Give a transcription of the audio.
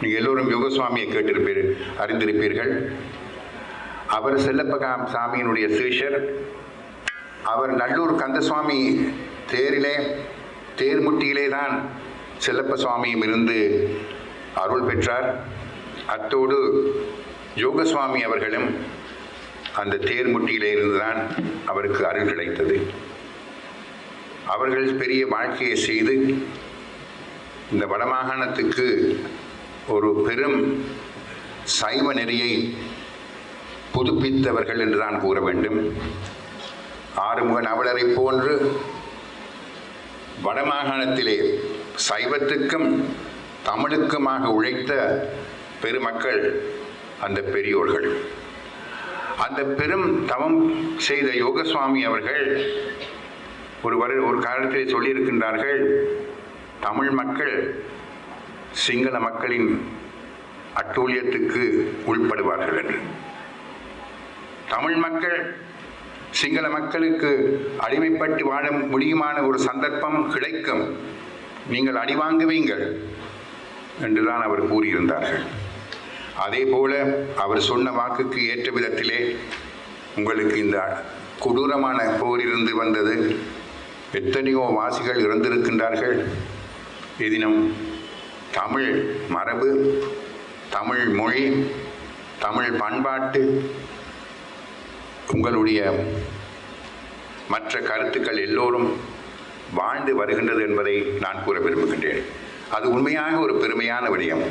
நீங்கள் எல்லோரும் யோகசுவாமியை கேட்டிருப்பீர் அறிந்திருப்பீர்கள். அவர் செல்லப்பகா சாமியினுடைய சீஷர். அவர் நல்லூர் கந்தசுவாமி தேரிலே தேர்முட்டியிலே தான் செல்லப்ப சுவாமியும் இருந்து அருள் பெற்றார். அத்தோடு யோகசுவாமி அவர்களும் அந்த தேர்முட்டியிலே இருந்துதான் அவருக்கு அருள் கிடைத்தது. அவர்கள் பெரிய வாழ்க்கையை செய்து இந்த வடமாகாணத்துக்கு ஒரு பெரும் சைவ நெறியை புதுப்பித்தவர்கள் என்றுதான் கூற வேண்டும். ஆறுமுக நவலரை போன்று வடமாகாணத்திலே சைவத்துக்கும் தமிழுக்குமாக உழைத்த பெருமக்கள் அந்த பெரியோர்கள். அந்த பெரும் தவம் செய்த யோகசுவாமி அவர்கள் ஒரு வரு ஒரு காலத்திலே சொல்லியிருக்கின்றார்கள் தமிழ் மக்கள் சிங்கள மக்களின் அட்டூழியத்துக்கு உள்படுவார்கள் என்று. தமிழ் மக்கள் சிங்கள மக்களுக்கு அடிமைப்பட்டு வாழ முடியுமான ஒரு சந்தர்ப்பம் கிடைக்கும். நீங்கள் அடிவாங்குவீங்கள் என்றுதான் அவர் கூறியிருந்தார்கள். அதே போல அவர் சொன்ன வாக்குக்கு ஏற்ற விதத்திலே உங்களுக்கு இந்த கொடூரமான போரிலிருந்து வந்தது. எத்தனையோ வாசிகள் இறந்திருக்கின்றார்கள். எதினும் தமிழ் மரபு தமிழ் மொழி தமிழ் பண்பாட்டு உங்களுடைய மற்ற கருத்துக்கள் எல்லோரும் வாழ்ந்து வருகின்றது என்பதை நான் கூற விரும்புகின்றேன். அது உண்மையாக ஒரு பெருமையான விடயம்.